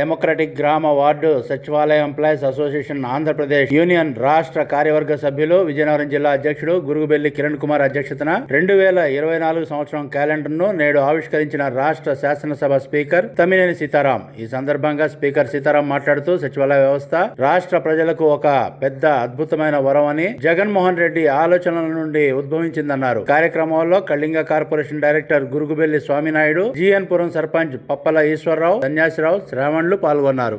Democratic గ్రామ ward సచివాలయ employees association Andhra Pradesh union రాష్ట్ర కార్యవర్గ సభ్యులు విజయనగరం జిల్లా అధ్యక్షుడు గురుగుబెల్లి కిరణ్ కుమార్ అధ్యక్షతన రెండు వేల ఇరవై నాలుగు సంవత్సరం క్యాలెండర్ను నేడు ఆవిష్కరించిన రాష్ట్ర శాసనసభ స్పీకర్ తమ్మినేని సీతారాం. ఈ సందర్భంగా స్పీకర్ సీతారాం మాట్లాడుతూ సచివాలయ వ్యవస్థ రాష్ట్ర ప్రజలకు ఒక పెద్ద అద్భుతమైన వరం అని జగన్మోహన్ రెడ్డి ఆలోచనల నుండి ఉద్భవించిందన్నారు. కార్యక్రమంలో Kalinga corporation director Gurugubelli Swaminaidu GN Puram sarpanch Pappala Eswararao Sanyasirao అధికారులు పాల్గొన్నారు.